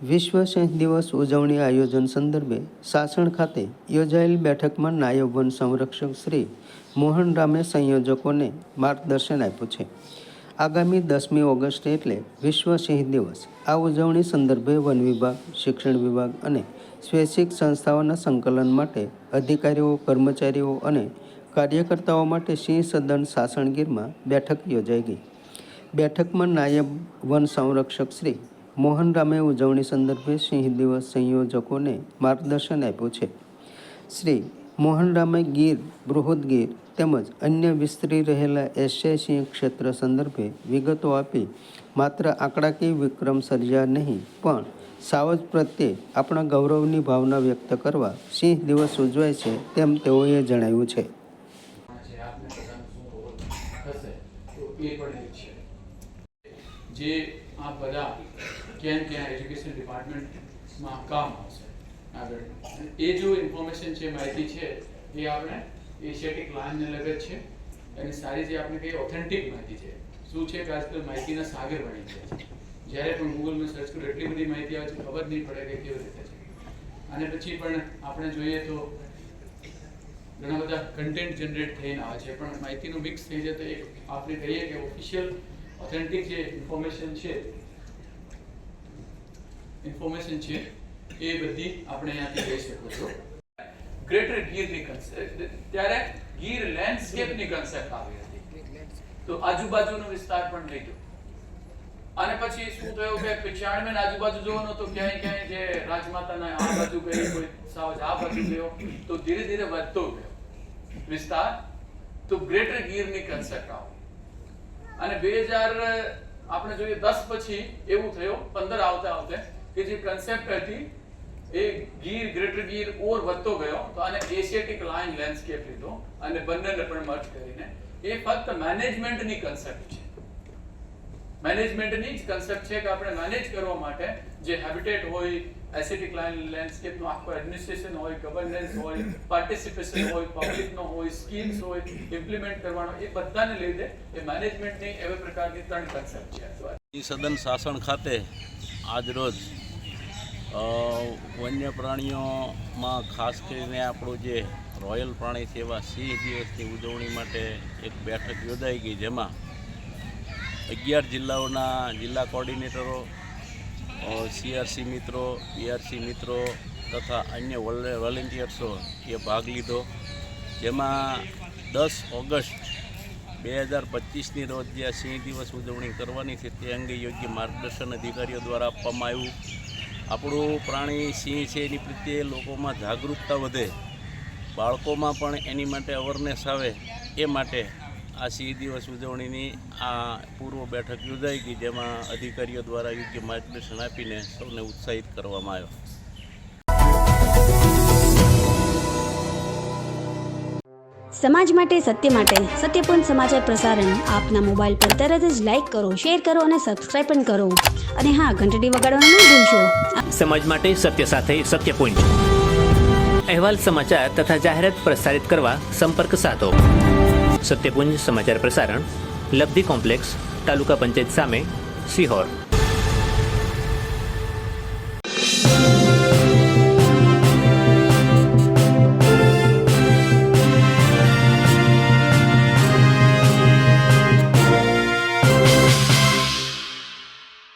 વિશ્વ સિંહ દિવસ ઉજવણી આયોજન સંદર્ભે સાસણ ખાતે યોજાયેલ બેઠકમાં નાયબ વન સંરક્ષક શ્રી મોહન રામે સંયોજકોને માર્ગદર્શન આપ્યું છે. આગામી દસમી ઓગસ્ટ એટલે વિશ્વ સિંહ દિવસ. આ ઉજવણી સંદર્ભે વન વિભાગ, શિક્ષણ વિભાગ અને સ્વૈચ્છિક સંસ્થાઓના સંકલન માટે અધિકારીઓ, કર્મચારીઓ અને કાર્યકર્તાઓ માટે સિંહ સદન સાસણગીરમાં બેઠક યોજાઈ ગઈ. બેઠકમાં નાયબ વન સંરક્ષક શ્રી મોહન રામે ઉજવણી સંદર્ભે સિંહ દિવસ સંયોજકોને માર્ગદર્શન આપ્યું છે. શ્રી મોહન રામે ગીર બૃહદ ગીર તેમજ અન્ય વિસ્તરી રહેલા એશિયા સિંહ ક્ષેત્ર સંદર્ભે વિગતો આપી માત્ર આંકડાકીય વિક્રમ સર્જ્યા નહીં, પણ સાવજ પ્રત્યે આપણા ગૌરવની ભાવના વ્યક્ત કરવા સિંહ દિવસ ઉજવાય છે તેમ તેઓએ જણાવ્યું છે. જે આ બધા ક્યાં ક્યાં એજ્યુકેશન ડિપાર્ટમેન્ટમાં કામ આવશે. આગળ. એ જો ઇન્ફોર્મેશન છે માહિતી છે, એ આપણે એશિયાટિક લાઇનને લગત છે. અને સારી જે આપણે કહીએ ઓથેન્ટિક માહિતી છે. શું છે કે આજકાલ માહિતીના સાગર બની ગયા છે. જ્યારે પણ ગૂગલમાં સર્ચ કરો એટલી બધી માહિતી આવે છે, ખબર નહીં પડે કે કેવી રીતે છે. અને પછી પણ આપણે જોઈએ તો ઘણા બધા કન્ટેન્ટ જનરેટ થઈને આવે છે. પણ માહિતીનું મિક્સ થઈ જાય તો એક આપણે કહીએ કે ઓફિશિયલ ઓથેન્ટિક જે ઇન્ફોર્મેશન છે ઇન્ફોર્મેશન છે, એ બધી આપણે અહીંયાથી લઈ શકો છો ગ્રેટર ગીરની ત્યારે ગીર લેન્ડસ્કેપની કન્સેપ્ટ આવી હતી. તો આજુબાજુનો વિસ્તાર પણ ગયો અને પછી શું થયું કે પિછાણમે આજુબાજુ જોવાનો તો ક્યાંય ક્યાંય જે રાજમાતાના આ બાજુ ગઈ કોઈ સાવજ આ બાજુ ગયો, તો ધીરે ધીરે વધતો ગયો વિસ્તાર. તો ગ્રેટર ગીરની કન્સેપ્ટ આવી. અને બે હજાર આપણે જોઈએ દસ પછી એવું થયું, પંદર આવતા આવતે, કે જે કન્સેપ્ટ હતી, એ ગીર, ગ્રેટર ગીર, ઓર વધતો ગયો. તો આને એશિયાટિક લાઇન લેન્ડસ્કેપ લીધો અને બંનેને પણ મર્જ કરીને. એ ફક્ત મેનેજમેન્ટની કન્સેપ્ટ છે. મેનેજમેન્ટની જ કન્સેપ્ટ છે કે આપણે મેનેજ કરવા માટે જે હેબિટેટ હોય એસેટિક લેન્ડસ્કેપનો આખો એડમિનિસ્ટ્રેશન હોય ગવર્નન્સ હોય પાર્ટિસિપેશન હોય પબ્લિકનો હોય સ્કીમ્સ હોય ઇમ્પ્લિમેન્ટ કરવાનો, એ બધાને લીધે એ મેનેજમેન્ટની એવા પ્રકારની ત્રણ કન્સેપ્ટ છે. સદન શાસન ખાતે આજરોજ વન્ય પ્રાણીઓમાં ખાસ કરીને આપણું જે રોયલ પ્રાણી છે એવા સિંહ દિવસની ઉજવણી માટે એક બેઠક યોજાઈ ગઈ જેમાં અગિયાર જિલ્લાઓના જિલ્લા કોર્ડિનેટરો સીઆરસી મિત્રો બીઆરસી મિત્રો તથા અન્ય વોલેન્ટિયર્સો એ ભાગ લીધો. જેમાં દસ ઓગસ્ટ બે હજાર પચીસની રોજ જે સિંહ દિવસ ઉજવણી કરવાની છે તે અંગે યોગ્ય માર્ગદર્શન અધિકારીઓ દ્વારા આપવામાં આવ્યું. આપણું પ્રાણી સિંહ છે એની પ્રત્યે લોકોમાં જાગૃતતા વધે. બાળકોમાં પણ એની માટે અવેરનેસ આવે. એ માટે આ સી દિવસ ઉજવણીની આ પૂર્વ બેઠક યોજાઈ ગઈ જેમાં અધિકારીઓ દ્વારા યોગ્ય માર્ગદર્શન આપીને સૌને ઉત્સાહિત કરવામાં આવ્યો. સમાજ માટે સત્ય માટે સત્યપૂર્ણ સમાચાર પ્રસારણ આપના મોબાઈલ પર તરત જ લાઈક કરો શેર કરો અને સબસ્ક્રાઇબ પણ કરો. અને હા ઘંટડી વગાડવાનું ન ભૂલશો. સમાજ માટે સત્ય સાથે સત્ય પોઈન્ટ અહેવાલ સમાચાર તથા જાહેરાત પ્રસારિત કરવા સંપર્ક સાધો. સત્યપુંજ સમાચાર પ્રસારણ લબ્ધિ કોમ્પ્લેક્સ તાલુકા પંચાયત સામે સિહોર